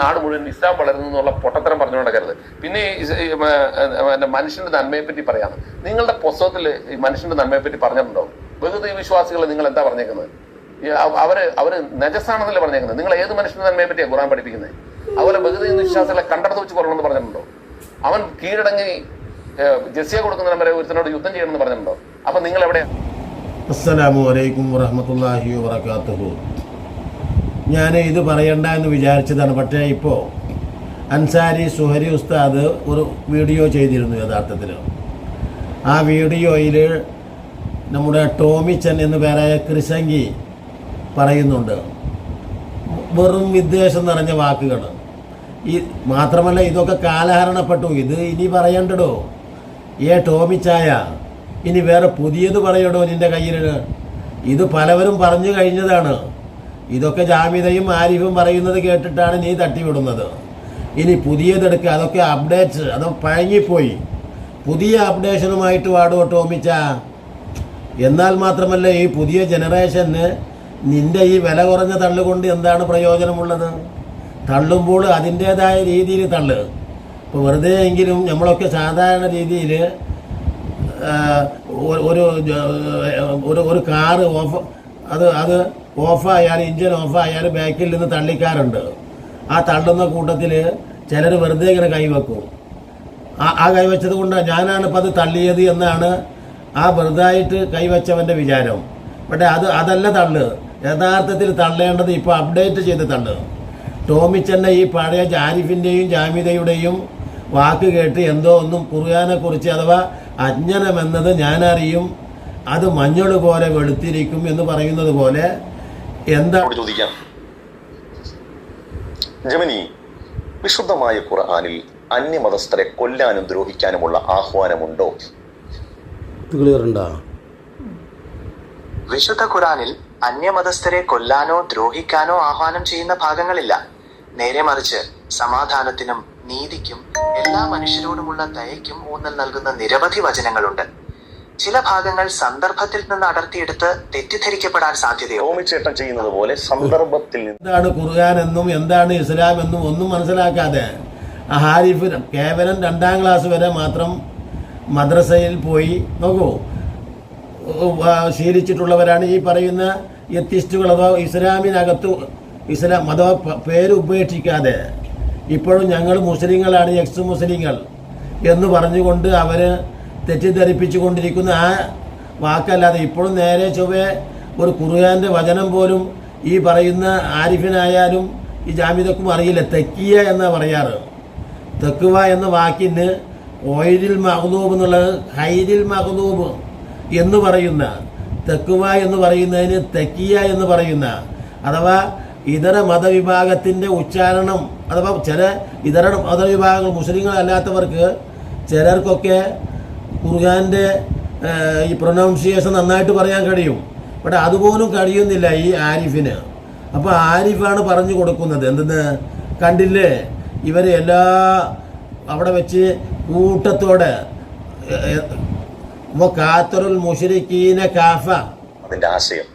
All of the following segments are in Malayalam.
നാട് മുഴുവൻ ഇസ്ലാം വളരുന്നു എന്നുള്ള പൊട്ടത്തരം പറഞ്ഞു നടക്കരുത്. പിന്നെ മനുഷ്യന്റെ നന്മയെ പറ്റി പറയാം നിങ്ങളുടെ പുസ്തകത്തിൽ മനുഷ്യന്റെ നന്മയെ പറ്റി പറഞ്ഞിട്ടുണ്ടോ? ബഹുദൈവ വിശ്വാസികൾ നിങ്ങൾ എന്താ പറഞ്ഞേക്കുന്നത്? അവർ അവർ നജസാണെന്നല്ലേ പറഞ്ഞേക്കുന്നത്? നിങ്ങൾ ഏത് മനുഷ്യന്റെ നന്മയെ പറ്റിയാണ് ഖുറാൻ പഠിപ്പിക്കുന്നത് അതുപോലെ ബഹുദൈവ വിശ്വാസികളെ കണ്ടെടുത്ത് വെച്ച് കൊല്ലണമെന്ന് പറഞ്ഞിട്ടുണ്ടോ? അവൻ കീഴടങ്ങി ജസ്യ കൊടുക്കുന്നതിന് വരെ ഒരുത്തനോട് യുദ്ധം ചെയ്യണമെന്ന് പറഞ്ഞിട്ടുണ്ടോ? അപ്പൊ നിങ്ങൾ എവിടെയാണ് അസ്സലാമു അലൈക്കും വറഹമത്തല്ലാഹി വബർക്കാത്തുഹു ഞാൻ ഇത് പറയണ്ട എന്ന് വിചാരിച്ചതാണ്. പക്ഷേ ഇപ്പോൾ അൻസാരി സുഹരി ഉസ്താദ് ഒരു വീഡിയോ ചെയ്തിരുന്നു യഥാർത്ഥത്തിൽ. ആ വീഡിയോയിൽ നമ്മുടെ ടോമിച്ചൻ എന്ന് പേരായ ക്രിസംഗി പറയുന്നുണ്ട്. വെറും വിദ്വേഷം നിറഞ്ഞ വാക്കുകൾ ഈ മാത്രമല്ല ഇതൊക്കെ കാലഹരണപ്പെട്ടു. ഇത് ഇനി പറയണ്ടടോ? ഏ ടോമിച്ചായ ഇനി വേറെ പുതിയത് പറയടോ നിന്റെ കയ്യിൽ ഇത് പലവരും പറഞ്ഞു കഴിഞ്ഞതാണ്. ഇതൊക്കെ ജാമ്യതയും ആരിഫും പറയുന്നത് കേട്ടിട്ടാണ് നീ തട്ടിവിടുന്നത്. ഇനി പുതിയതെടുക്കുക അതൊക്കെ അപ്ഡേറ്റ്സ് അത് പഴങ്ങിപ്പോയി. പുതിയ അപ്ഡേഷനുമായിട്ട് വാടോ ടോമിച്ച. എന്നാൽ മാത്രമല്ല ഈ പുതിയ ജനറേഷന് നിന്റെ ഈ വില കുറഞ്ഞ തള്ളുകൊണ്ട് എന്താണ് പ്രയോജനമുള്ളത്? തള്ളുമ്പോൾ അതിന്റേതായ രീതിയിൽ തള്ളു. ഇപ്പോൾ വെറുതെ എങ്കിലും നമ്മളൊക്കെ സാധാരണ രീതിയിൽ ഒരു ഒരു ഒരു കാറ് ഓഫ് അത് അത് ഓഫായാൽ ഇഞ്ചിൻ ഓഫായാൽ ബാക്കിൽ നിന്ന് തള്ളിക്കാറുണ്ട്. ആ തള്ളുന്ന കൂട്ടത്തിൽ ചിലർ വെറുതെ ഇങ്ങനെ കൈവെക്കും. ആ ആ കൈവച്ചത് കൊണ്ട് ഞാനാണ് ഇപ്പം അത് തള്ളിയത് എന്നാണ് ആ വെറുതായിട്ട് കൈവച്ചവന്റെ വിചാരം. പക്ഷേ അത് അതല്ല തള്ള്. യഥാർത്ഥത്തിൽ തള്ളേണ്ടത് ഇപ്പോൾ അപ്ഡേറ്റ് ചെയ്ത് തള്ളു. ടോമിച്ചന്റെ ഈ പഴയ ജാരിഫിന്റെയും ജാമിതയുടെയും വാക്ക് കേട്ട് എന്തോ ഒന്നും ഖുർആനെ കുറിച്ച് അഥവാ അജ്ഞനമെന്നത് ഞാനറിയും അത് മഞ്ഞൾ പോലെ വെളുത്തിരിക്കും എന്ന് പറയുന്നത് പോലെ എന്താ ചോദിക്കാം. ജമിനി വിശുദ്ധമായ ഖുർആനിൽ അന്യമതസ്ഥരെ കൊല്ലാനും ദ്രോഹിക്കാനുമുള്ള ആഹ്വാനമുണ്ടോ? ഇത് ക്ലിയർ ഉണ്ടോ? വിശുദ്ധ ഖുറാനിൽ അന്യമതസ്ഥരെ കൊല്ലാനോ ദ്രോഹിക്കാനോ ആഹ്വാനം ചെയ്യുന്ന ഭാഗങ്ങളില്ല. നേരെ മറിച്ച് സമാധാനത്തിനും നീതിക്കും എല്ലാ മനുഷ്യരോടുമുള്ള ദയയ്ക്കും ഊന്നൽ നൽകുന്ന നിരവധി വചനങ്ങളുണ്ട്. ചില ഭാഗങ്ങൾ സന്ദർഭത്തിൽ നിന്ന് അടർത്തിയെടുത്ത് തെറ്റിദ്ധരിക്കപ്പെടാൻ സാധ്യതയുണ്ട്. ചെയ്യുന്നത് പോലെ സന്ദർഭത്തിൽ എന്താണ് ഖുർആൻ എന്നും എന്താണ് ഇസ്ലാം എന്നും ഒന്നും മനസ്സിലാക്കാതെ ഹാരിഫ് കേവലം രണ്ടാം ക്ലാസ് വരെ മാത്രം മദ്രസയിൽ പോയി. നോക്കൂ ശീലിച്ചിട്ടുള്ളവരാണ് ഈ പറയുന്ന യത്തിസ്റ്റുകൾ അഥവാ ഇസ്ലാമിനകത്ത് ഇസ്ലാം അഥവാ പേര് ഉപേക്ഷിക്കാതെ ഇപ്പോഴും ഞങ്ങൾ മുസ്ലിങ്ങളാണ് എക്സ് മുസ്ലിങ്ങൾ എന്ന് പറഞ്ഞുകൊണ്ട് അവർ തെറ്റിദ്ധരിപ്പിച്ചു കൊണ്ടിരിക്കുന്ന ആ വാക്കല്ലാതെ ഇപ്പോഴും നേരെ ചൊവ്വേ ഒരു കുറുവാന്റെ വചനം പോലും ഈ പറയുന്ന ആരിഫിനായാലും ഈ ജാമിദക്കും അറിയില്ല. തെക്കിയ എന്നാണ് പറയാറ്? തെക്കുവ എന്ന വാക്കിന് ഓയിലിൽ മഹദൂബ് എന്നുള്ളത് ഹൈരിൽ മഹദൂബ് എന്ന് പറയുന്ന തെക്കുവ എന്ന് പറയുന്നതിന് തെക്കിയ എന്ന് പറയുന്ന അഥവാ ഇതര മതവിഭാഗത്തിന്റെ ഉച്ചാരണം അഥവാ ചില ഇതര മതവിഭാഗങ്ങൾ മുസ്ലിങ്ങളല്ലാത്തവർക്ക് ചിലർക്കൊക്കെ ഖുർആന്റെ ഈ പ്രൊനൗൺസിയേഷൻ നന്നായിട്ട് പറയാൻ കഴിയും. പക്ഷെ അതുപോലും കഴിയുന്നില്ല ഈ ആരിഫിന്. അപ്പോൾ ആരിഫാണ് പറഞ്ഞു കൊടുക്കുന്നത്. എന്തെന്ന്? കണ്ടില്ലേ? ഇവരെ എല്ലാ അവിടെ വെച്ച് കൂട്ടത്തോടെ കാത്തറുൽ മുഷരിക്കീന കാഫ. അതിന്റെ ആശയം.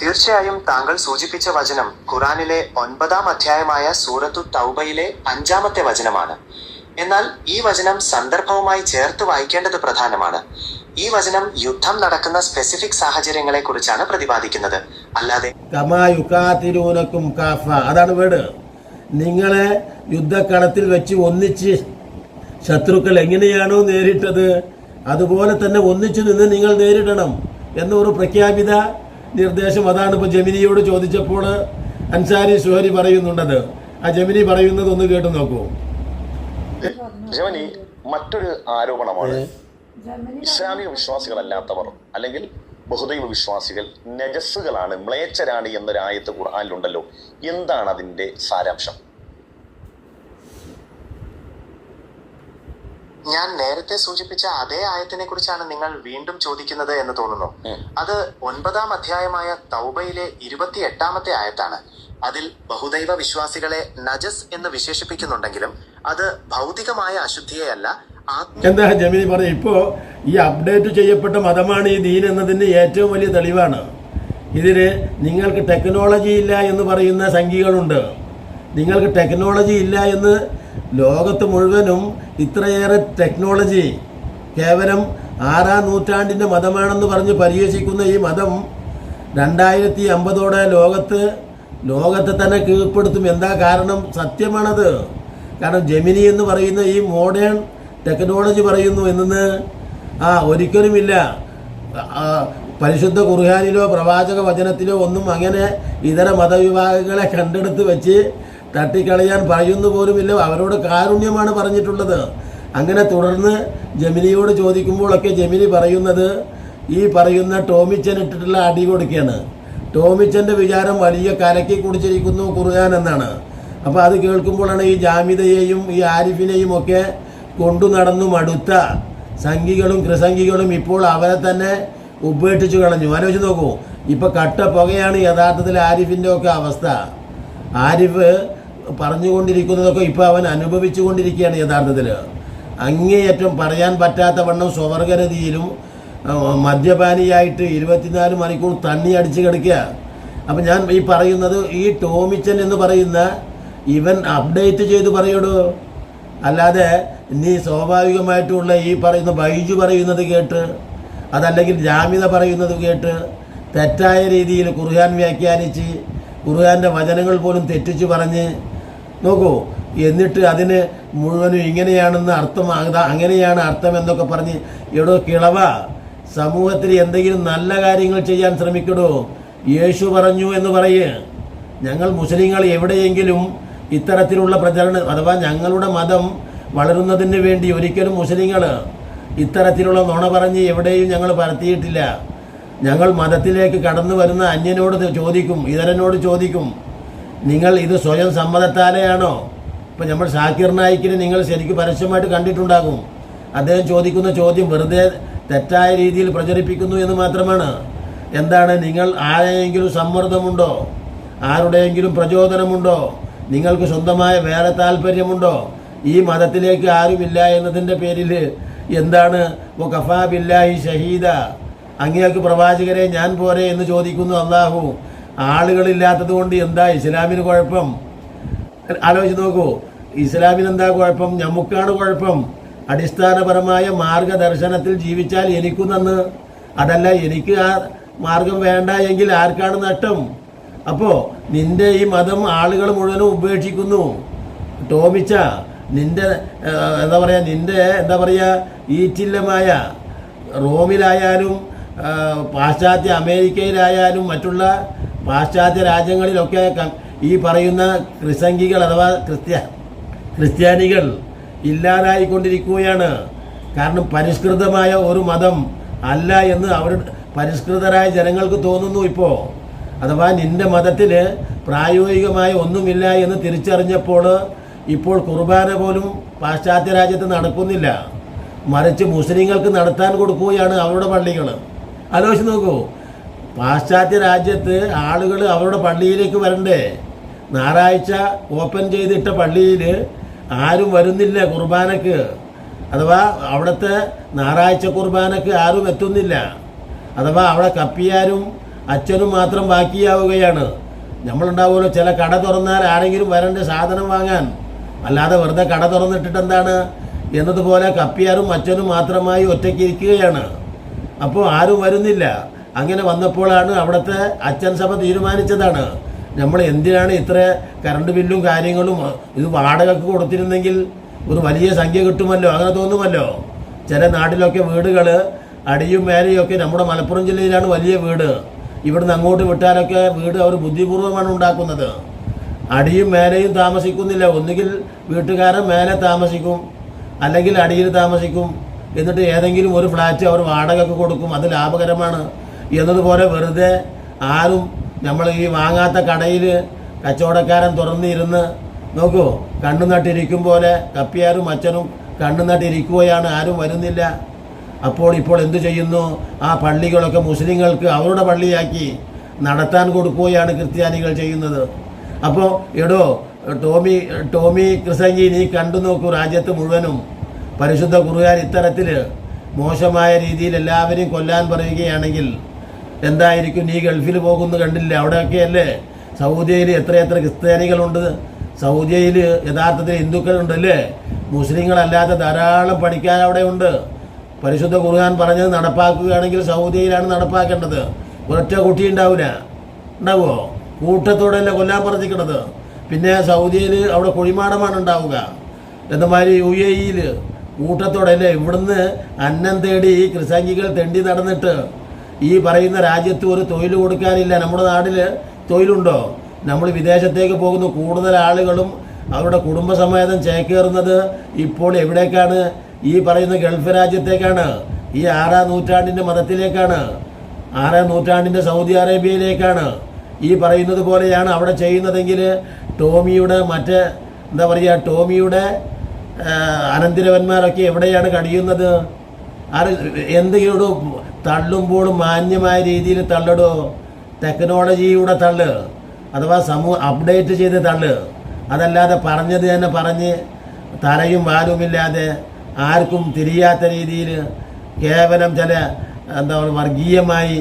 തീർച്ചയായും താങ്കൾ സൂചിപ്പിച്ച വചനം ഖുറാനിലെ ഒൻപതാം അധ്യായമായ സൂറത്തു തൗബയിലെ അഞ്ചാമത്തെ വചനമാണ്. എന്നാൽ ഈ വചനം സന്ദർഭവുമായി ചേർത്ത് വായിക്കേണ്ടത് പ്രധാനമാണ്. ഈ വചനം യുദ്ധം നടക്കുന്ന സ്പെസിഫിക് സാഹചര്യങ്ങളെ കുറിച്ചാണ് പ്രതിപാദിക്കുന്നത്. അല്ലാതെ അതാണ് വേട്. നിങ്ങളെ യുദ്ധക്കളത്തിൽ വെച്ച് ഒന്നിച്ച് ശത്രുക്കൾ എങ്ങനെയാണോ നേരിട്ടത് അതുപോലെ തന്നെ ഒന്നിച്ചു നിന്ന് നിങ്ങൾ നേരിടണം എന്നൊരു പ്രഖ്യാപിത നിർദ്ദേശം അതാണ് ഇപ്പോൾ ജമിനിയോട് ചോദിച്ചപ്പോൾ അൻസാരി സുഹരി പറയുന്നുണ്ടത്. ആ ജമിനി പറയുന്നത് ഒന്ന് കേട്ടു നോക്കൂ. ജമിനി മറ്റൊരു ആരോപണമാണ്. ഇസ്ലാമിക വിശ്വാസികളല്ലാത്തവർ അല്ലെങ്കിൽ ബഹുദൈവ വിശ്വാസികൾ നജസ്സുകളാണ് മ്ലേച്ഛരാണ് എന്നൊരു ആയത്ത് ഖുർആാനിലുണ്ടല്ലോ. എന്താണ് അതിന്റെ സാരാംശം? ഞാൻ നേരത്തെ സൂചിപ്പിച്ച അതേ ആയത്തിനെ കുറിച്ചാണ് നിങ്ങൾ വീണ്ടും ചോദിക്കുന്നത് എന്ന് തോന്നുന്നു. അത് ഒൻപതാം അധ്യായമായ തൗബയിലെ ഇരുപത്തി എട്ടാമത്തെ ആയത്താണ്. അതിൽ ബഹുദൈവ വിശ്വാസികളെ നജസ് എന്ന് വിശേഷിപ്പിക്കുന്നുണ്ടെങ്കിലും അത് ഭൗതികമായ അശുദ്ധിയെയല്ല ആത്മ എന്താ ജമിനി പറഞ്ഞു? ഇപ്പോൾ ഈ അപ്ഡേറ്റ് ചെയ്യപ്പെട്ട മതമാണ് ഈ ദീൻ എന്നതിന് ഏറ്റവും വലിയ തെളിവാണ്. ഇതിന് നിങ്ങൾക്ക് ടെക്നോളജി ഇല്ല എന്ന് പറയുന്ന സംഖ്യകളുണ്ട്. നിങ്ങൾക്ക് ടെക്നോളജി ഇല്ല എന്ന് ലോകത്ത് മുഴുവനും ഇത്രയേറെ ടെക്നോളജി കേവലം ആറാം നൂറ്റാണ്ടിന്റെ മതമാണെന്ന് പറഞ്ഞ് പരിഹസിക്കുന്ന ഈ മതം രണ്ടായിരത്തി അമ്പതോടെ ലോകത്ത് ലോകത്തെ തന്നെ കീഴ്പ്പെടുത്തും. എന്താ കാരണം? സത്യമാണത്. കാരണം ജെമിനി എന്ന് പറയുന്ന ഈ മോഡേൺ ടെക്നോളജി പറയുന്നു എന്നത് ആ ഒരിക്കലുമില്ല. പരിശുദ്ധ കുർഹാനിലോ പ്രവാചക വചനത്തിലോ ഒന്നും അങ്ങനെ ഇതര മതവിഭാഗങ്ങളെ കണ്ടെടുത്ത് വെച്ച് തട്ടിക്കളയാൻ പറയുന്നു പോലുമില്ല. അവരോട് കാരുണ്യമാണ് പറഞ്ഞിട്ടുള്ളത്. അങ്ങനെ തുടർന്ന് ജമിനിയോട് ചോദിക്കുമ്പോഴൊക്കെ ജമിനി പറയുന്നത് ഈ പറയുന്ന ടോമിച്ചൻ ഇട്ടിട്ടുള്ള അടി കൊടുക്കുകയാണ്. ടോമിച്ചന്റെ വിചാരം വലിയ കലക്കി കുടിച്ചിരിക്കുന്നു കുറുകാൻ എന്നാണ്. അപ്പോൾ അത് കേൾക്കുമ്പോഴാണ് ഈ ജാമിതയെയും ഈ ആരിഫിനെയും ഒക്കെ കൊണ്ടു നടന്നു മടുത്ത സംഘികളും കൃസംഘികളും ഇപ്പോൾ അവരെ തന്നെ ഉപേക്ഷിച്ചു കളഞ്ഞു. ആലോചിച്ച് നോക്കൂ. ഇപ്പോൾ കട്ട പുകയാണ് യഥാർത്ഥത്തിൽ ആരിഫിന്റെ ഒക്കെ അവസ്ഥ. ആരിഫ് പറഞ്ഞുകൊണ്ടിരിക്കുന്നതൊക്കെ ഇപ്പോൾ അവൻ അനുഭവിച്ചു കൊണ്ടിരിക്കുകയാണ് യഥാർത്ഥത്തിൽ. അങ്ങേയറ്റം പറയാൻ പറ്റാത്ത വണ്ണം സ്വവർഗരതിയിലും മദ്യപാനിയായിട്ട് ഇരുപത്തിനാല് മണിക്കൂർ തണ്ണി അടിച്ച് കിടക്കുക. അപ്പം ഞാൻ ഈ പറയുന്നത് ഈ ടോമിച്ചൻ എന്ന് പറയുന്ന ഇവൻ അപ്ഡേറ്റ് ചെയ്ത് പറയുള്ളൂ അല്ലാതെ നീ സ്വാഭാവികമായിട്ടുള്ള ഈ പറയുന്ന ബൈജു പറയുന്നത് കേട്ട് അതല്ലെങ്കിൽ ജാമ്യത പറയുന്നത് കേട്ട് തെറ്റായ രീതിയിൽ ഖുർഹാൻ വ്യാഖ്യാനിച്ച് ഖുർഹാന്റെ വചനങ്ങൾ പോലും തെറ്റിച്ച് പറഞ്ഞ് നോക്കൂ എന്നിട്ട് അതിന് മുഴുവനും ഇങ്ങനെയാണെന്ന് അർത്ഥം അങ്ങനെയാണ് അർത്ഥം എന്നൊക്കെ പറഞ്ഞ് എടോ കിളവ സമൂഹത്തിൽ എന്തെങ്കിലും നല്ല കാര്യങ്ങൾ ചെയ്യാൻ ശ്രമിക്കടോ? യേശു പറഞ്ഞു എന്ന് പറയേ. ഞങ്ങൾ മുസ്ലിങ്ങൾ എവിടെയെങ്കിലും ഇത്തരത്തിലുള്ള പ്രചരണം അഥവാ ഞങ്ങളുടെ മതം വളരുന്നതിന് വേണ്ടി ഒരിക്കലും മുസ്ലിങ്ങൾ ഇത്തരത്തിലുള്ള നുണ പറഞ്ഞ് എവിടെയും ഞങ്ങൾ പരത്തിയിട്ടില്ല. ഞങ്ങൾ മതത്തിലേക്ക് കടന്നു വരുന്ന അന്യനോട് ചോദിക്കും ഇതരനോട് ചോദിക്കും. നിങ്ങൾ ഇത് സ്വയം സമ്മതത്താലെയാണോ? ഇപ്പം നമ്മൾ ഷാക്കിർ നായിക്കിനെ നിങ്ങൾ ശരിക്കും പരസ്യമായിട്ട് കണ്ടിട്ടുണ്ടാകും. അദ്ദേഹം ചോദിക്കുന്ന ചോദ്യം വെറുതെ തെറ്റായ രീതിയിൽ പ്രചരിപ്പിക്കുന്നു എന്ന് മാത്രമാണ്. എന്താണ് നിങ്ങൾ ആരെയെങ്കിലും സമ്മർദ്ദമുണ്ടോ? ആരുടെയെങ്കിലും പ്രചോദനമുണ്ടോ? നിങ്ങൾക്ക് സ്വന്തമായ വേറെ താല്പര്യമുണ്ടോ? ഈ മതത്തിലേക്ക് ആരുമില്ല എന്നതിന്റെ പേരിൽ എന്താണ്? ഓ കഫാബില്ലാഹി ഷഹീദ. അങ്ങേക്ക് പ്രവാചകരെ ഞാൻ പോരെ എന്ന് ചോദിക്കുന്നു അള്ളാഹു ആളുകളില്ലാത്തത് കൊണ്ട് എന്താ ഇസ്ലാമിന് കുഴപ്പം? ആലോചിച്ച് നോക്കൂ. ഇസ്ലാമിന് എന്താ കുഴപ്പം? നമുക്കാണ് കുഴപ്പം. അടിസ്ഥാനപരമായ മാർഗദർശനത്തിൽ ജീവിച്ചാൽ എനിക്കു നന്ന് അതല്ല എനിക്ക് ആ മാർഗം വേണ്ട എങ്കിൽ ആർക്കാണ് നഷ്ടം? അപ്പോൾ നിന്റെ ഈ മതം ആളുകൾ മുഴുവനും ഉപേക്ഷിക്കുന്നു. ടോമിച്ച നിന്റെ എന്താ പറയുക നിന്റെ എന്താ പറയുക ഈറ്റില്ലമായ റോമിലായാലും പാശ്ചാത്യ അമേരിക്കയിലായാലും മറ്റുള്ള പാശ്ചാത്യ രാജ്യങ്ങളിലൊക്കെ ഈ പറയുന്ന ക്രിസംഗികൾ അഥവാ ക്രിസ്ത്യ ക്രിസ്ത്യാനികൾ ഇല്ലാതായിക്കൊണ്ടിരിക്കുകയാണ്. കാരണം പരിഷ്കൃതമായ ഒരു മതം അല്ല എന്ന് അവർ പരിഷ്കൃതരായ ജനങ്ങൾക്ക് തോന്നുന്നു ഇപ്പോൾ അഥവാ നിന്റെ മതത്തിൽ പ്രായോഗികമായ ഒന്നുമില്ല എന്ന് തിരിച്ചറിഞ്ഞപ്പോൾ ഇപ്പോൾ കുർബാന പോലും പാശ്ചാത്യ രാജ്യത്ത് നടക്കുന്നില്ല. മറിച്ച് മുസ്ലിങ്ങൾക്ക് നടത്താൻ കൊടുക്കുകയാണ് അവരുടെ പള്ളികൾ ആലോചിച്ച് നോക്കൂ. പാശ്ചാത്യ രാജ്യത്ത് ആളുകൾ അവരുടെ പള്ളിയിലേക്ക് വരണ്ടേ? ഞായറാഴ്ച ഓപ്പൺ ചെയ്തിട്ട പള്ളിയിൽ ആരും വരുന്നില്ല കുർബാനക്ക്. അഥവാ അവിടുത്തെ ഞായറാഴ്ച കുർബാനക്ക് ആരും എത്തുന്നില്ല. അഥവാ അവിടെ കപ്പിയാരും അച്ഛനും മാത്രം ബാക്കിയാവുകയാണ്. നമ്മളുണ്ടാവുമല്ലോ ചില കട തുറന്നാൽ ആരെങ്കിലും വരണ്ട സാധനം വാങ്ങാൻ? അല്ലാതെ വെറുതെ കട തുറന്നിട്ടിട്ട് എന്താണ് എന്നതുപോലെ കപ്പിയാരും അച്ഛനും മാത്രമായി ഒറ്റയ്ക്ക് ഇരിക്കുകയാണ്. അപ്പോൾ ആരും വരുന്നില്ല. അങ്ങനെ വന്നപ്പോഴാണ് അവിടുത്തെ അച്ഛൻ സഭ തീരുമാനിച്ചതാണ്. നമ്മൾ എന്തിനാണ് ഇത്ര കറണ്ട് ബില്ലും കാര്യങ്ങളും ഇത് വാടകക്ക് കൊടുത്തിരുന്നെങ്കിൽ ഒരു വലിയ സംഖ്യ കിട്ടുമല്ലോ? അങ്ങനെ തോന്നുമല്ലോ? ചില നാട്ടിലൊക്കെ വീടുകൾ അടിയും മേലെയും ഒക്കെ നമ്മുടെ മലപ്പുറം ജില്ലയിലാണ് വലിയ വീട്. ഇവിടുന്ന് അങ്ങോട്ട് വിട്ടാലൊക്കെ വീട് അവർ ബുദ്ധിപൂർവമാണ് ഉണ്ടാക്കുന്നത്. അടിയും മേലെയും താമസിക്കുന്നില്ല. ഒന്നുകിൽ വീട്ടുകാരൻ മേലെ താമസിക്കും അല്ലെങ്കിൽ അടിയിൽ താമസിക്കും. എന്നിട്ട് ഏതെങ്കിലും ഒരു ഫ്ലാറ്റ് അവർ വാടകയ്ക്ക് കൊടുക്കും. അത് ലാഭകരമാണ്. എന്നതുപോലെ വെറുതെ ആരും നമ്മൾ ഈ വാങ്ങാത്ത കടയിൽ കച്ചവടക്കാരൻ തുറന്നിരുന്ന് നോക്കൂ കണ്ണു നട്ടിരിക്കും പോലെ കപ്പിയാരും അച്ഛനും കണ്ണു നട്ടിരിക്കുകയാണ് ആരും വരുന്നില്ല. അപ്പോൾ ഇപ്പോൾ എന്തു ചെയ്യുന്നു? ആ പള്ളികളൊക്കെ മുസ്ലിങ്ങൾക്ക് അവരുടെ പള്ളിയാക്കി നടത്താൻ കൊടുക്കുകയാണ് ക്രിസ്ത്യാനികൾ ചെയ്യുന്നത്. അപ്പോൾ എടോ ടോമി ടോമി ക്രിസംഗി നീ കണ്ടു നോക്കൂ രാജ്യത്ത് മുഴുവനും. പരിശുദ്ധ കുറുകാൻ ഇത്തരത്തിൽ മോശമായ രീതിയിൽ എല്ലാവരെയും കൊല്ലാൻ പറയുകയാണെങ്കിൽ എന്തായിരിക്കും നീ ഗൾഫിൽ പോകുന്നു കണ്ടില്ല? അവിടെയൊക്കെയല്ലേ? സൗദിയിൽ എത്രയെത്ര ക്രിസ്ത്യാനികളുണ്ട്. സൗദിയിൽ യഥാർത്ഥത്തിൽ ഹിന്ദുക്കളുണ്ട് അല്ലേ? മുസ്ലിങ്ങളല്ലാത്ത ധാരാളം പഠിക്കാൻ അവിടെ ഉണ്ട്. പരിശുദ്ധ ഖുർആൻ പറഞ്ഞത് നടപ്പാക്കുകയാണെങ്കിൽ സൗദിയിലാണ് നടപ്പാക്കേണ്ടത്. ഒരൊറ്റ കുട്ടി ഉണ്ടാവില്ല ഉണ്ടാവുമോ കൂട്ടത്തോടെയല്ലേ കൊല്ലാൻ പറഞ്ഞിരിക്കണത്. പിന്നെ സൗദിയിൽ അവിടെ കുഴിമാടമാണ് ഉണ്ടാവുക. എന്നമാതിരി യു എ ഇയിൽ കൂട്ടത്തോടെ അല്ലേ? ഇവിടുന്ന് അന്നം തേടി ക്രിസാങ്കികൾ തെണ്ടി നടന്നിട്ട് ഈ പറയുന്ന രാജ്യത്ത് ഒരു തൊഴിൽ കൊടുക്കാനില്ല. നമ്മുടെ നാട്ടിൽ തൊഴിലുണ്ടോ? നമ്മൾ വിദേശത്തേക്ക് പോകുന്ന കൂടുതൽ ആളുകളും അവരുടെ കുടുംബസമേതം ചേക്കേറുന്നത് ഇപ്പോൾ എവിടേക്കാണ്? ഈ പറയുന്ന ഗൾഫ് രാജ്യത്തേക്കാണ്. ഈ ആറാം നൂറ്റാണ്ടിന്റെ മതത്തിലേക്കാണ്. ആറാം നൂറ്റാണ്ടിന്റെ സൗദി അറേബ്യയിലേക്കാണ്. ഈ പറയുന്നത് പോലെയാണ് അവിടെ ചെയ്യുന്നതെങ്കിൽ ടോമിയുടെ മറ്റ് എന്താ പറയുക ടോമിയുടെ അനന്തിരവന്മാരൊക്കെ എവിടെയാണ് കഴിയുന്നത്? ആര് എന്തെങ്കിലും തള്ളുമ്പോൾ മാന്യമായ രീതിയിൽ തള്ളിടോ. ടെക്നോളജിയുടെ തള്ള്. അഥവാ സമൂഹ അപ്ഡേറ്റ് ചെയ്ത് തള്ള്. അതല്ലാതെ പറഞ്ഞത് തന്നെ പറഞ്ഞ് തലയും വാലുമില്ലാതെ ആർക്കും തിരിയാത്ത രീതിയിൽ കേവലം ചില എന്താ പറയുക വർഗീയമായി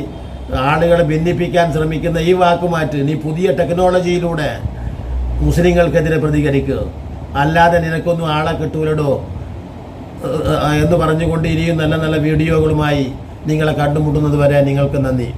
ആളുകളെ ഭിന്നിപ്പിക്കാൻ ശ്രമിക്കുന്ന ഈ വാക്കുമാറ്റ് നീ പുതിയ ടെക്നോളജിയിലൂടെ മുസ്ലിങ്ങൾക്കെതിരെ പ്രതികരിക്കുക അല്ലാതെ നിനക്കൊന്നും ആളെ കിട്ടൂലടോ. എന്ന് പറഞ്ഞുകൊണ്ട് ഇനിയും നല്ല നല്ല വീഡിയോകളുമായി നിങ്ങളെ കണ്ടുമുട്ടുന്നത് വരെ നിങ്ങൾക്ക് നന്ദി.